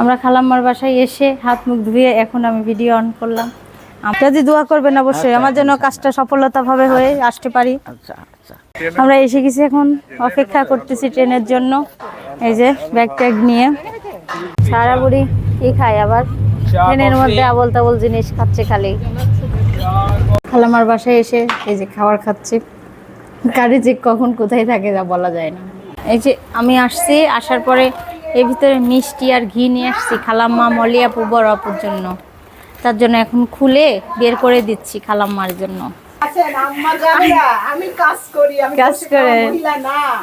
আমরা খালাম্মার বাসায় এসে হাত মুখ ধুয়ে এখন আমি ভিডিও অন করলাম। যদি দোয়া করবেন অবশ্যই আমার জন্য কাজটা সফলতাভাবে হয়ে আসতে পারি। আচ্ছা আচ্ছা। আমরা এসে গেছি এখন অপেক্ষা করতেছি ট্রেনের জন্য। এই যে ব্যাগ ট্যাগ নিয়ে। সারা বুড়ি কি খায় আবার? ট্রেনের মধ্যে আবল তাবল জিনিস খাচ্ছে খালি। খালামার বাসায় এসে এই যে খাবার খাচ্ছে। গাড়ি যে কখন কোথায় থাকে যা বলা যায় না। এই যে আমি আসছি আসার পরে এর ভিতরে মিষ্টি আর ঘি নিয়ে আসছি খালাম্মা মলিয়াপু বড় আপুর জন্য। তার জন্য এখন খুলে বের করে দিচ্ছি খালাম্মার জন্য। আমি কাজ করি কাজ করে।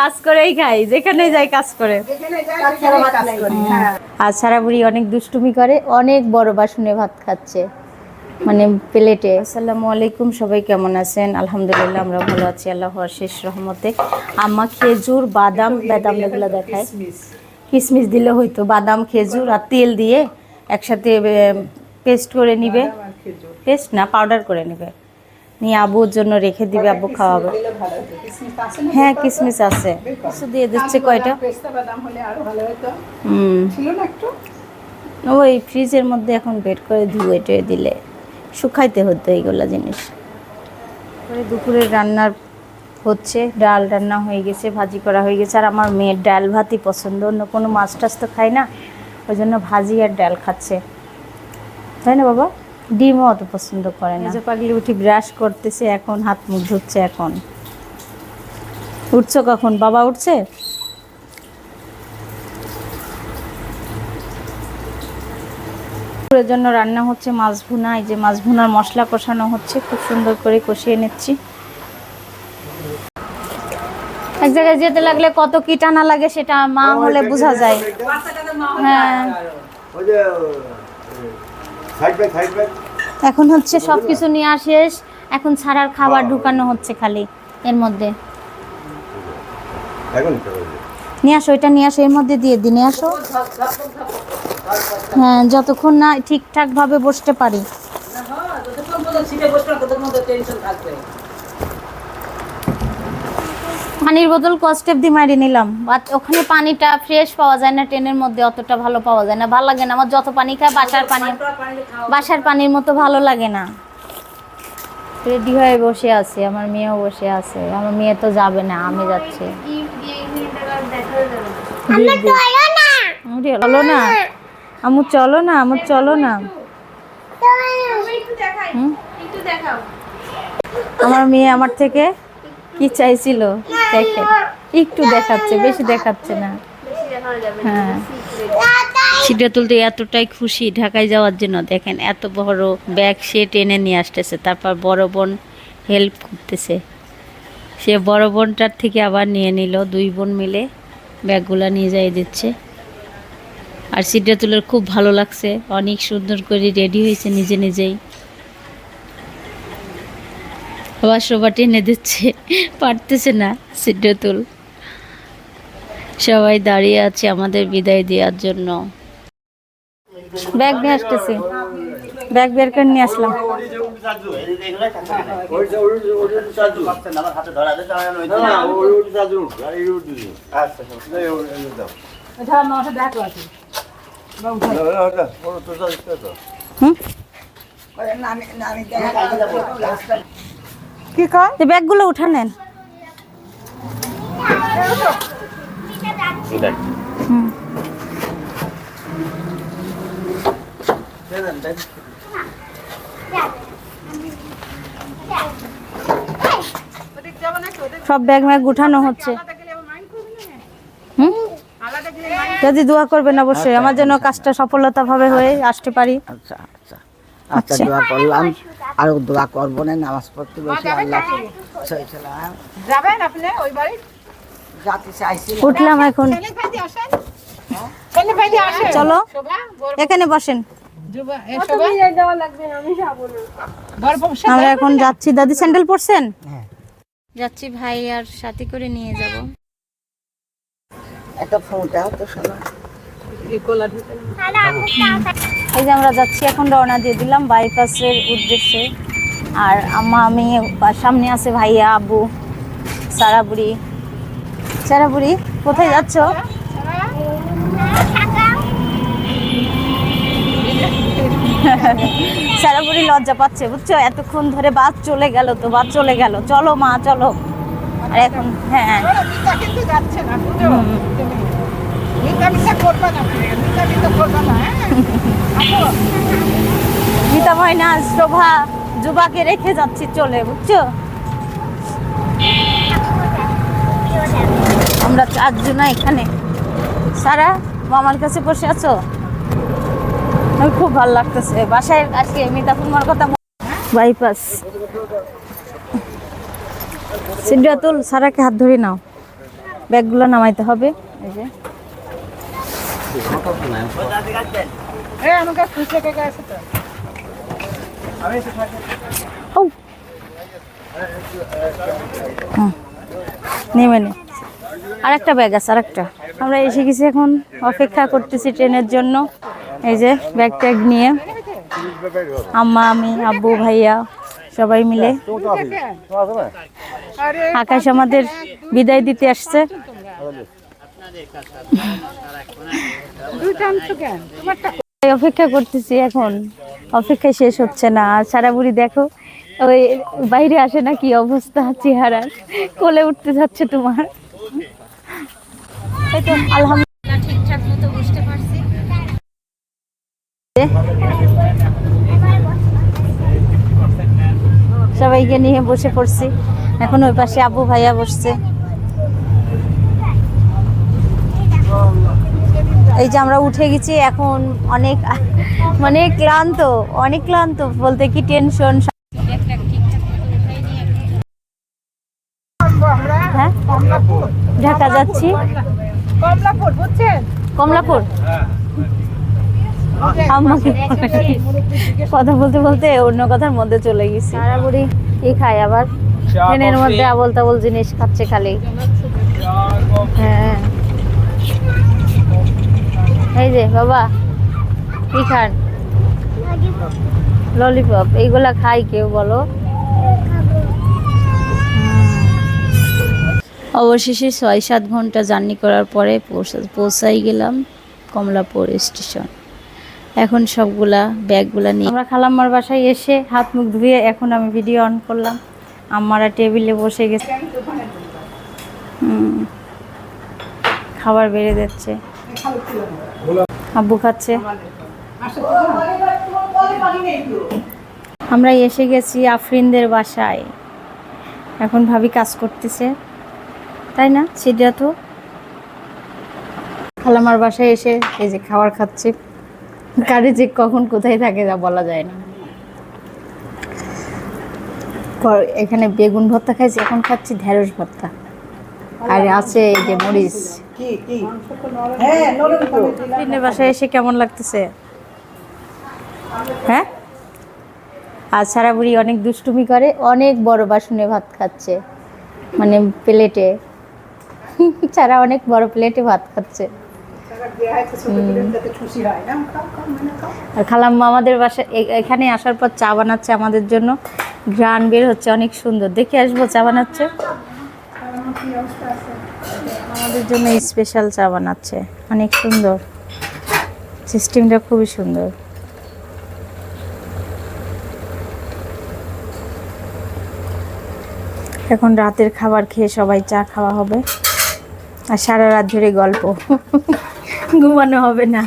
কাজ করেই খাই যেখানে যাই কাজ করে। যেখানে যাই সেখানে কাজ করি। হ্যাঁ। আর সারা বুড়ি অনেক দুষ্টুমি করে অনেক বড় বাসনে ভাত খাচ্ছে। মানে প্লেটে। আসসালামু আলাইকুম সবাই কেমন আছেন? আলহামদুলিল্লাহ আমরা ভালো আছি আল্লাহ শেষ রহমতে। আম্মা খেজুর বাদাম বাদাম এগুলো দেখায়। কিশমিশ দিলে হয়তো বাদাম খেজুর আর তেল দিয়ে একসাথে পেস্ট করে নিবে। পেস্ট না পাউডার করে নেবে। নিয়ে আবুর জন্য রেখে দিবে আব্বু খাওয়াবে। হ্যাঁ কিশমিশ আছে। কিছু দিয়ে দিচ্ছে কয়টা? হুম। ওই ফ্রিজের মধ্যে এখন বের করে ধুয়ে টুয়ে দিলে। শুকাইতে হতো এইগুলা জিনিস। দুপুরের রান্নার হচ্ছে, ডাল রান্না হয়ে গেছে, ভাজি করা হয়ে গেছে। আর আমার মেয়ের ডাল ভাতই পছন্দ, অন্য কোনো মাছ টাছ তো খায় না, ওই জন্য ভাজি আর ডাল খাচ্ছে। তাই না বাবা? ডিমও অত পছন্দ করে না। যে পাগলি উঠি ব্রাশ করতেছে, এখন হাত মুখ ধুচ্ছে এখন। উঠছো কখন? বাবা উঠছে? জন্য রান্না হচ্ছে মাছ ভুনা, এই যে মাছ ভুনার মশলা কষানো হচ্ছে, খুব সুন্দর করে কষিয়ে নিচ্ছি। এক জায়গায় যেতে লাগলে কত কি টানা লাগে সেটা মা হলে বোঝা যায়। হ্যাঁ। ওই যে সাইড ব্যাগ সাইড ব্যাগ এখন হচ্ছে সব কিছু নেওয়া শেষ। এখন ছাড়ার খাবার ঢুকানো হচ্ছে খালি এর মধ্যে। নিয়ে আসো এটা নিয়ে আসো এর মধ্যে দিয়ে দিই নিয়ে আসো। হ্যাঁ যতক্ষণ না ঠিকঠাক ভাবে বসতে পারি। পানির বোতল কস্টেপ দিয়ে মারি নিলাম। বাট ওখানে পানিটা ফ্রেশ পাওয়া যায় না ট্রেনের মধ্যে অতটা ভালো পাওয়া যায় না। ভালো লাগে না। আমার যত পানি খায় বাসার পানি বাসার পানির মতো ভালো লাগে না। রেডি হয়ে বসে আছে। আমার মেয়েও বসে আছে। আমার মেয়ে তো যাবে না আমি যাচ্ছি। চলো না। আমু চলো না। আমু চলো না হুম? আমার মেয়ে আমার থেকে কি চাইছিল? দেখে। একটু দেখাচ্ছে, বেশি দেখাচ্ছে না। হ্যাঁ। সিটা তুলতে এতটাই খুশি ঢাকায় যাওয়ার জন্য। দেখেন, এত বড় ব্যাগ সে টেনে নিয়ে আসতেছে। তারপর বড় বোন হেল্প করতেছে। সে বড় বোনটার থেকে আবার নিয়ে নিল। দুই বোন মিলে ব্যাগগুলো নিয়ে যাই দিচ্ছে। আর সিডা তুলার খুব ভালো লাগছে। অনেক সুন্দর করে রেডি হয়েছে নিজে নিজেই। আবার সবার টেনে দিচ্ছে। পারতেছে না সিডাতুল সবাই দাঁড়িয়ে আছে আমাদের বিদায় দেওয়ার জন্য। ব্যাগ নিয়ে আসতেছি। ব্যাগ বের করে নিয়ে আসলাম। হুম? কি কয়? তো ব্যাগগুলো উঠা নেন। সব ব্যাগ ম্যাগ উঠানো হচ্ছে। হুম? যদি দোয়া করবেন অবশ্যই। আমার জন্য কাজটা সফলতাভাবে হয়ে আসতে পারি। আচ্ছা। আচ্ছা আচ্ছা। দোয়া করলাম আর দোয়া করব না নামাজ পড়তে বসে আল্লাহ সহি সালাম যাবেন আপনি ওই বাড়ি? যাতে চাইছি উঠলাম এখন। আসেন। চলো। এখানে বসেন। যুবা এ শোভা। যাওয়া লাগবে আমি যাব না। বড় বংশ আমরা এখন যাচ্ছি। দাদি স্যান্ডেল পরছেন? হ্যাঁ। যাচ্ছি ভাই আর সাথে করে নিয়ে যাব। একটা ফোনটা তো শোনো। এই যে আমরা যাচ্ছি এখন রওনা দিয়ে দিলাম বাইপাসের উদ্দেশ্যে। আর আম্মা আমি সামনে আছে ভাইয়া আব্বু সারাবুড়ি সারাবুড়ি কোথায় যাচ্ছ? সারা বুড়ি লজ্জা পাচ্ছে বুঝছ? এতক্ষণ ধরে বাস চলে গেল তো বাস চলে গেল। চলো মা চলো। আর এখন হ্যাঁ। না না না হ্যাঁ? মিতা ময়না শোভা যুবাকে রেখে যাচ্ছি, চলে, বুঝছ? আমরা চারজনা এখানে। সারা, মামার কাছে বসে আছো? আমার খুব ভালো লাগতেছে। বাসায় আজকে মিতা ফুলমার কথা বাইপাস সিদ্ধাতুল সারাকে হাত ধরে নাও। ব্যাগগুলো নামাইতে হবে। এই যে। নেমে নে আর একটা ব্যাগ আছে আর একটা আমরা এসে গেছি এখন অপেক্ষা করতেছি ট্রেনের জন্য। এই যে ব্যাগ ট্যাগ নিয়ে আম্মা, আমি, আব্বু, ভাইয়া, সবাই মিলে। আকাশ আমাদের বিদায় দিতে আসছে। অপেক্ষা করতেছি এখন। অপেক্ষা শেষ হচ্ছে না। আর সারা বুড়ি দেখো, ওই বাইরে আসে না কি অবস্থা চেহারার কোলে উঠতে যাচ্ছে তোমার। সবাইকে নিয়ে বসে পড়ছি। এখন ওই পাশে আবু ভাইয়া বসছে। এই যে আমরা উঠে গেছি এখন অনেক মানে ক্লান্ত অনেক ক্লান্ত বলতে কি টেনশন আমরা হ্যাঁ? ঢাকা যাচ্ছি। কমলাপুর বুঝছেন? কমলাপুর? আম্মাকে কথা বলতে বলতে অন্য কথার মধ্যে চলে গেছি। সারা বুড়ি কি খায় আবার? ট্রেনের মধ্যে আবল তাবল জিনিস খাচ্ছে খালি। হ্যাঁ। এই যে বাবা কি খান? ললিপপ এইগুলা খাই কেউ বলো। অবশেষে ছয় সাত ঘণ্টা জার্নি করার পরে পৌঁছা- পৌঁছাই গেলাম কমলাপুর স্টেশন। এখন সবগুলা ব্যাগগুলা নিয়ে আমরা খালাম্মার বাসায় এসে হাত মুখ ধুয়ে এখন আমি ভিডিও অন করলাম। আমারা টেবিলে বসে গেছে। খাবার বেড়ে যাচ্ছে। আব্বু খাচ্ছে। আমরা এসে গেছি আফরিনদের বাসায়। এখন ভাবি কাজ করতেছে। তাই না সেটা তো? খালামার বাসায় এসে এই যে খাবার খাচ্ছে। কারে যে কখন কোথায় থাকে যা বলা যায় না। এখানে বেগুন ভর্তা খাইছি, এখন খাচ্ছি ঢেঁড়স ভর্তা। আর আছে এই যে মরিচ। কি কি? হ্যাঁ বাসায় এসে কেমন লাগতেছে? হ্যাঁ? আর সারা বুড়ি অনেক দুষ্টুমি করে অনেক বড় বাসনে ভাত খাচ্ছে। মানে প্লেটে। সারা অনেক বড় প্লেটে ভাত খাচ্ছে। আর খালাম্মা আমাদের বাসা এ- এখানে আসার পর চা বানাচ্ছে আমাদের জন্য। ঘ্রাণ বের হচ্ছে অনেক সুন্দর। দেখে আসব চা বানাচ্ছে। আমাদের জন্য স্পেশাল চা বানাচ্ছে। অনেক সুন্দর। সিস্টেমটা খুবই সুন্দর। এখন রাতের খাবার খেয়ে সবাই চা খাওয়া হবে। আর সারা রাত ধরে গল্প। ঘুমানো হবে না।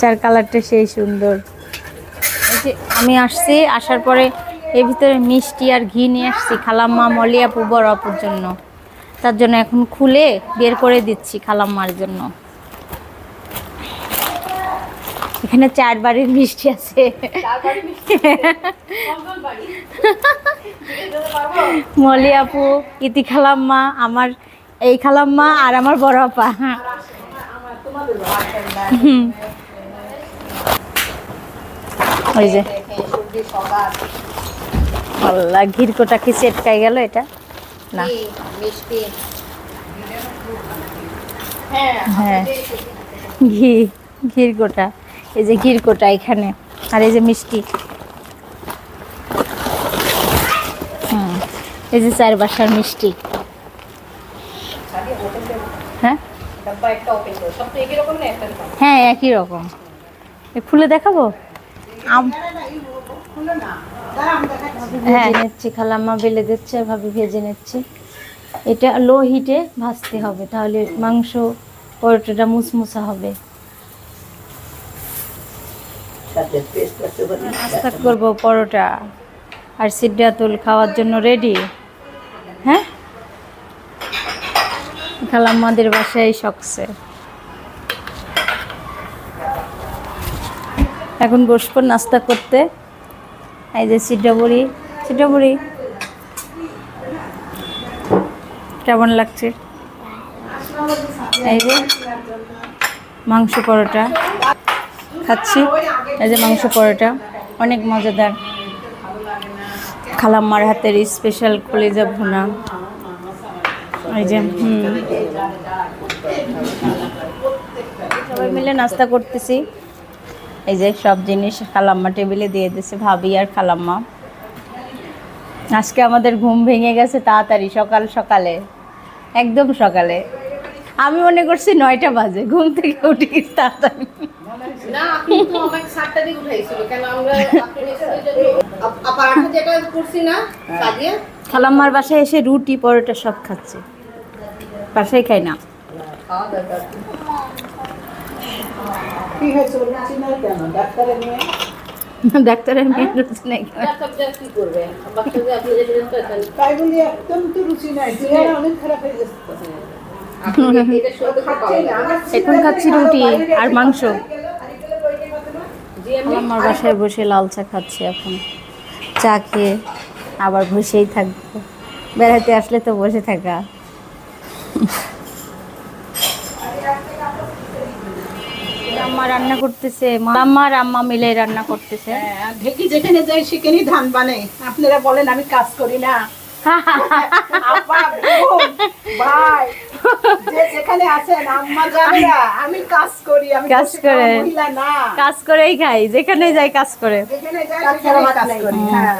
চার কালারটা সেই সুন্দর। আমি আসছি, আসার পরে এর ভিতরে মিষ্টি আর ঘি নিয়ে আসছি, খালাম্মা মলিয়াপু বড় আপুর জন্য। তার জন্য এখন খুলে বের করে দিচ্ছি খালাম্মার জন্য। এখানে চার বাড়ির মিষ্টি আছে। মলি আপু, ইতি খালাম্মা, আমার এই খালাম্মা আর আমার বড় আপা। ওই যে। আল্লাহ ঘির কোটা কি চেটকাই গেল এটা? না। হ্যাঁ ঘি ঘির কোটা এই যে ঘির কোটা এখানে আর এই যে মিষ্টি। হুম এই যে চার বাসার মিষ্টি। হ্যাঁ? হ্যাঁ একই রকম। এ খুলে দেখাবো? ভেজে নিচ্ছি খালাম্মা বেলে দিচ্ছে ভাবি ভেজে নিচ্ছি। এটা লো হিটে ভাজতে হবে তাহলে মাংস পরোটাটা মুসমুসা হবে। নাস্তা করব পরোটা। আর সিদ্ধাতুল খাওয়ার জন্য রেডি। হ্যাঁ? খালাম্মাদের বাসায় শখছে এখন বসবো নাস্তা করতে। এই যে সিডাবুড়ি সিডাবুড়ি কেমন লাগছে? এই যে মাংস পরোটা। খাচ্ছি। এই যে মাংস পরোটা। অনেক মজাদার। খালাম্মার হাতের স্পেশাল কলেজা ভুনা। এই যে সবাই মিলে নাস্তা করতেছি। এই যে সব জিনিস খালাম্মা টেবিলে দিয়ে দিছে ভাবি আর খালাম্মা। আজকে আমাদের ঘুম ভেঙে গেছে তাড়াতাড়ি সকাল সকালে একদম সকালে। আমি মনে করছি নয়টা বাজে ঘুম থেকে উঠে গেছি তাড়াতাড়ি। কাজে খালাম্মার বাসায় এসে রুটি পরোটা সব খাচ্ছে। বাসায় খাই না। কি হয়েছে না কেন? ডাক্তারে নিয়ে ডাক্তারের মেয়ে রুচি নাই। করবে? তাই বলি একদম তো রুচি নাই। চেহারা অনেক খারাপ হয়ে এখন খাচ্ছি রুটি আর মাংস। আমার বাসায় বসে লাল চা খাচ্ছি এখন। চা খেয়ে আবার বসেই থাকব। বেড়াতে আসলে তো বসে থাকা। রান্না করতেছে মাম্মার আম্মা মিলে রান্না করতেছে। হ্যাঁ, ঢেকি যেখানে যাই সেখানেই ধান বানাই। আপনারা বলেন আমি কাজ করি না। ভাই যে যেখানে আছেন আম্মা জানেরা আমি কাজ করি আমি কাজ করে। না। কাজ করেই খাই যেখানে যাই কাজ করে। যেখানে যাই কাজ করি হ্যাঁ।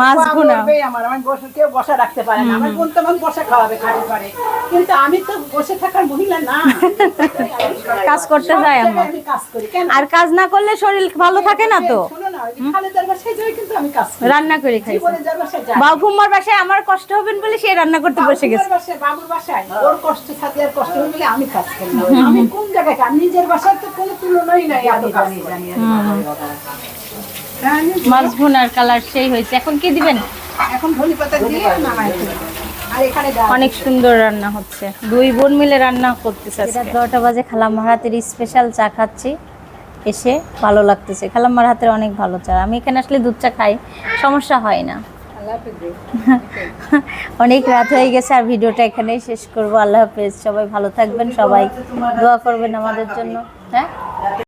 মাছ ভুনা। আমার আমার বসে কেউ বসা রাখতে পারে না। আমার বোন তো আমার বসা খাওয়াবে পারে। কিন্তু আমি তো বসে থাকার মহিলা না। কাজ করতে সব যায় জায়গায় আম্মা। আমি কাজ করি। কেন? আর কাজ না করলে শরীর ভালো থাকে না তো। রান্না করে খাই বাসায় যাই। বাবুমার বাসায় আমার কষ্ট হবেন বলে সে রান্না করতে বসে গেছে। বাবুর বাসায় ওর কষ্ট থাকে আর কষ্ট হলে আমি কাজ করি আমি কোন জায়গায় কাজ? নিজের বাসায় তো কোনো তুলনাই নাই এত কাজ করি। হ্যাঁ, মাছ ভুনার কালার সেই হয়েছে। এখন কি দিবেন? এখন ধনি পাতা দিয়ে। নামাই ফেলি। আর এখানে ডাল। অনেক সুন্দর রান্না হচ্ছে। দুই বোন মিলে রান্না করতেছে দশটা বাজে খালাম্মার হাতের স্পেশাল চা খাচ্ছি। এসে ভালো লাগতেছে। খালাম্মার হাতের অনেক ভালো চা। আমি এখানে আসলে দুধ চা খাই সমস্যা হয় না। অনেক রাত হয়ে গেছে আর ভিডিওটা এখানেই শেষ করব। আল্লাহ হাফেজ। সবাই ভালো থাকবেন সবাই দোয়া করবেন আমাদের জন্য। হ্যাঁ?